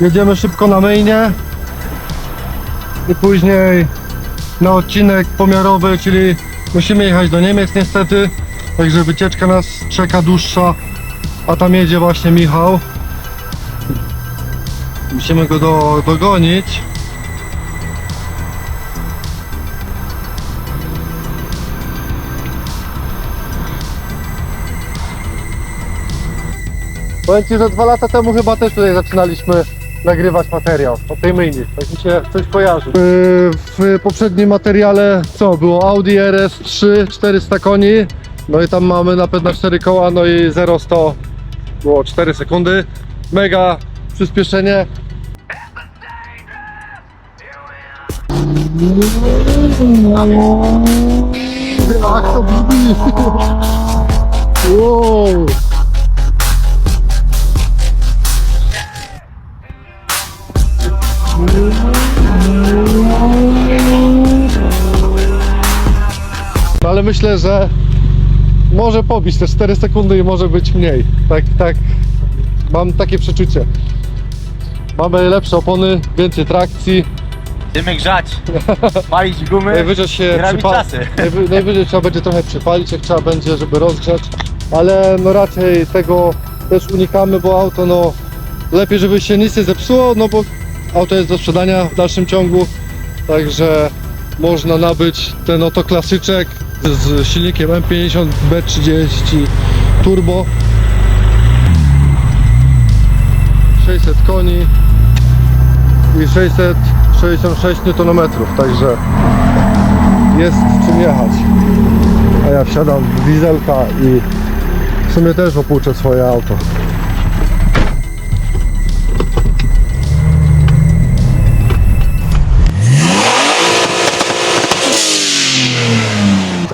jedziemy szybko na mainie i później na odcinek pomiarowy, czyli musimy jechać do Niemiec niestety, także wycieczka nas czeka dłuższa, a tam jedzie właśnie Michał. Musimy go do, dogonić. Powiem Ci, że dwa lata temu chyba też tutaj zaczynaliśmy nagrywać materiał o tej myjni. Tak mi się coś kojarzy. W, w poprzednim materiale co było? Audi RS3 400 koni. No i tam mamy napęd na 4 koła, no i 0-100 było 4 sekundy. Mega przyspieszenie. Wow. Ale myślę, że może pobić te 4 sekundy i może być mniej. Tak, tak. Mam takie przeczucie. Mamy lepsze opony, więcej trakcji. Będziemy grzać, palić gumy Najwyżej się i przypa- czasy. najwy- najwyżej trzeba będzie trochę przypalić, jak trzeba będzie, żeby rozgrzać. Ale no raczej tego też unikamy, bo auto no lepiej, żeby się nic nie zepsuło, no bo auto jest do sprzedania w dalszym ciągu. Także można nabyć ten oto klasyczek z silnikiem M50 B30 turbo 600 koni i 666 Nm, także jest czym jechać. A ja wsiadam w dieselka i w sumie też opłuczę swoje auto.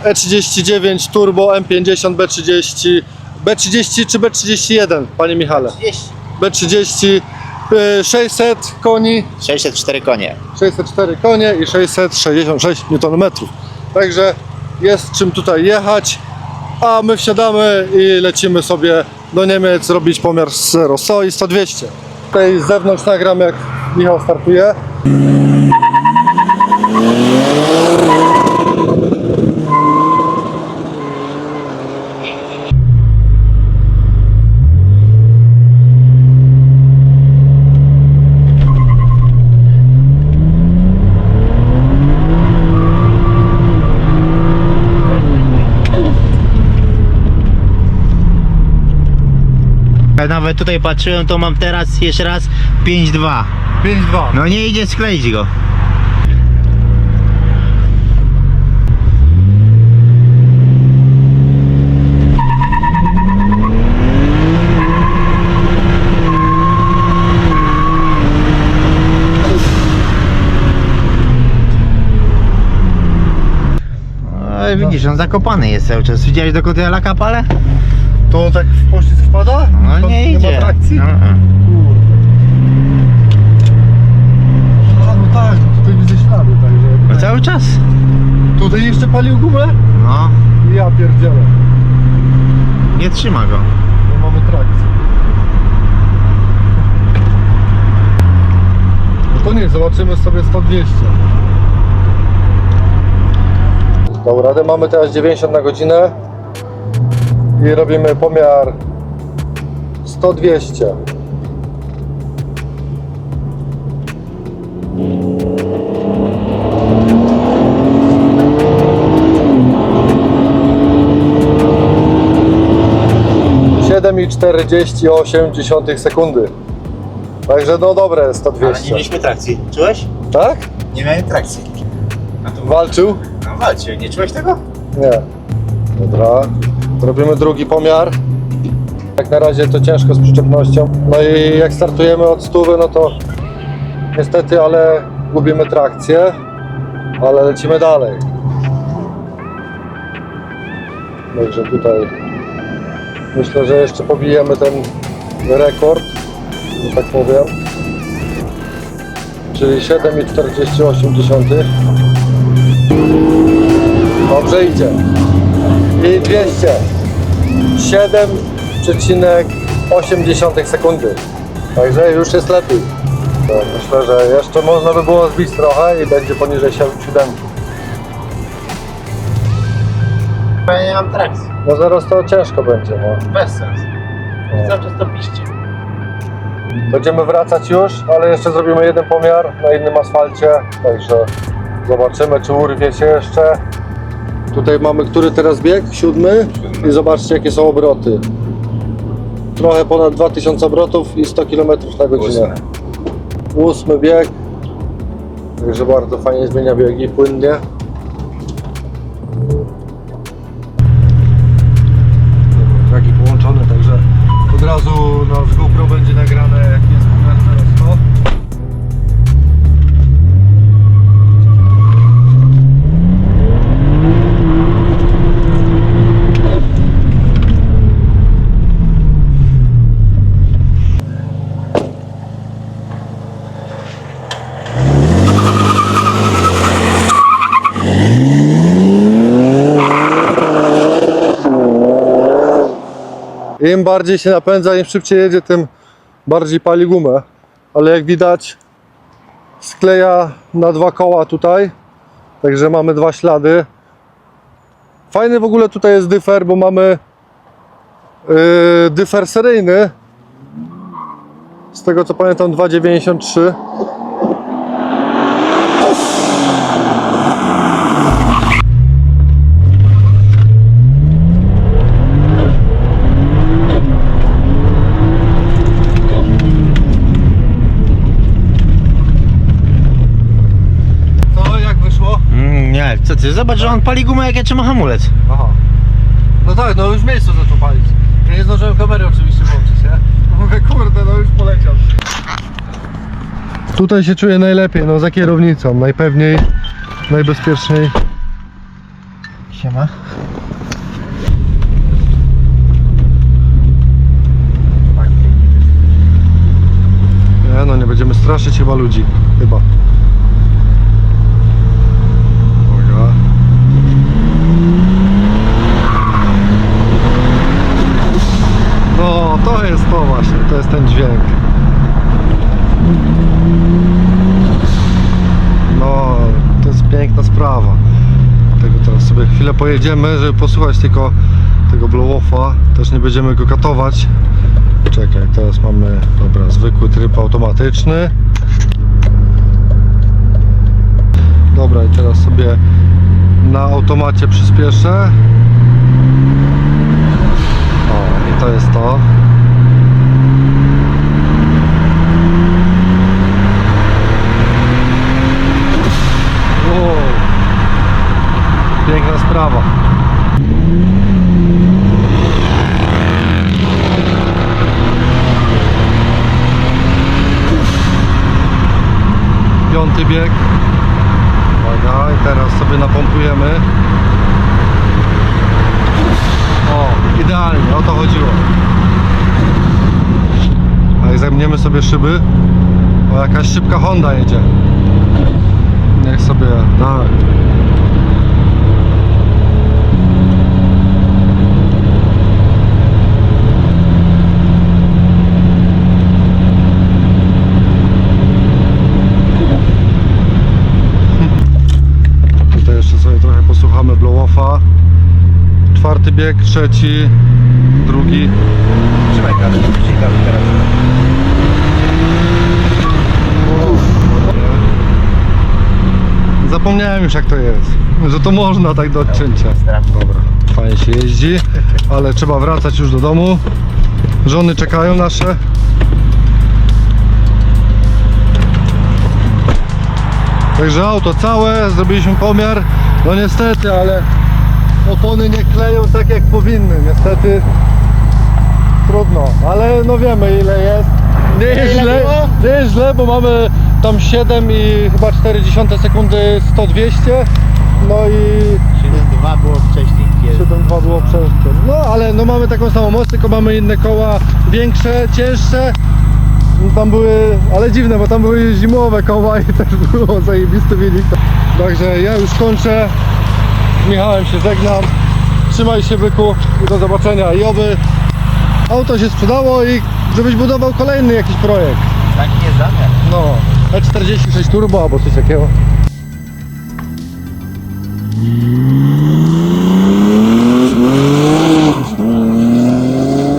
E39 Turbo M50 B30 B30 czy B31 Panie Michale? 30. B30 y, 600 koni 604 konie. 604 konie i 666 Nm. Także jest czym tutaj jechać, a my wsiadamy i lecimy sobie do Niemiec robić pomiar z 0 100 i 100 200. Tutaj z zewnątrz nagram jak Michał startuje. Tutaj patrzyłem, to mam teraz jeszcze raz 5-2. 5-2. No nie idzie skleić go. Widzisz, on zakopany jest cały czas. Widziałeś dokąd ja laka palę? To on tak w poślizg wpada? No To nie idzie. Nie ma trakcji? No, Kurde. A no tak, tutaj widzę ślady, no także... cały czas. Tutaj jeszcze palił gumę? No, Ja pierdzielę. nie trzyma go. Nie mamy trakcji. No to nie, zobaczymy sobie 100-200. Dobra, radę mamy teraz 90 na godzinę i robimy pomiar 100-200. Siedem i 48 sekundy. Także no dobre, 100-200. trakcji. Czułeś? Tak? Nie miałem trakcji. Walczył? No walcie, nie czułeś tego? Nie. Dobra. Robimy drugi pomiar. Jak na razie to ciężko z przyczepnością. No i jak startujemy od stówy, no to niestety, ale gubimy trakcję, ale lecimy dalej. Także tutaj myślę, że jeszcze pobijemy ten rekord, że tak powiem. Czyli 7,48. Dobrze idzie. I 200. 7,8 sekundy. Także już jest lepiej. To myślę, że jeszcze można by było zbić trochę i będzie poniżej 7. Ja nie mam trakcji. No zaraz to ciężko będzie, no. Bez sensu. No. Cały czas to piszcie. Będziemy wracać już, ale jeszcze zrobimy jeden pomiar na innym asfalcie, także zobaczymy, czy urwie się jeszcze. Tutaj mamy, który teraz bieg? Siódmy. I zobaczcie, jakie są obroty. Trochę ponad 2000 obrotów i 100 km na godzinę. Ósmy bieg. Także bardzo fajnie zmienia biegi, płynnie. Im bardziej się napędza, im szybciej jedzie, tym bardziej pali gumę. Ale jak widać, skleja na dwa koła tutaj. Także mamy dwa ślady. Fajny w ogóle tutaj jest dyfer, bo mamy yy, dyfer seryjny. Z tego co pamiętam 2,93. Co, jak wyszło? Mm, nie, co ty? Zobacz, że on pali gumę jak ja trzymam hamulec. Aha. No tak, no już w miejscu zaczął palić. Ja nie zdążyłem kamery oczywiście włączyć, nie? Mówię, kurde, no już poleciał. Tutaj się czuję najlepiej, no za kierownicą, najpewniej, najbezpieczniej. Siema. Nie no, nie będziemy straszyć chyba ludzi, chyba. Uwaga. No, to jest to właśnie, to jest ten dźwięk. No, to jest piękna sprawa. Tego teraz chwilę pojedziemy, żeby posłuchać tylko tego blow-offa. Też nie będziemy go katować. Czekaj, teraz mamy, dobra, zwykły tryb automatyczny. Dobra, i teraz sobie na automacie przyspieszę. O, i to jest to. Wow. Sprawa. Piąty bieg. Uwaga, i teraz sobie napompujemy. O, idealnie, o to chodziło. A jak zajmiemy sobie szyby, o jakaś szybka Honda jedzie. Niech sobie, tak. Tutaj jeszcze sobie trochę posłuchamy blow-offa. Czwarty bieg, trzeci, drugi. Trzymaj przyjdę teraz. Zapomniałem już jak to jest, że to można tak do odcięcia. Dobra, fajnie się jeździ, ale trzeba wracać już do domu. Żony czekają nasze. Także auto całe, zrobiliśmy pomiar. No niestety, ale opony nie kleją tak jak powinny. Niestety trudno, ale no wiemy ile jest. Nie jest Ile źle, było? nie jest źle, bo mamy tam 7 i chyba 40 sekundy 100-200. No i 7.2 było wcześniej. Jest. 7.2 było tym. No ale no mamy taką samą moc, tylko mamy inne koła, większe, cięższe. No, Tam były, ale dziwne, bo tam były zimowe koła i też było zajebisty wynik. Także ja już kończę. Michałem się żegnam. Trzymaj się byku i do zobaczenia. I oby auto się sprzedało i żebyś budował kolejny jakiś projekt. Taki jest zamiar. No, E46 Turbo albo coś takiego.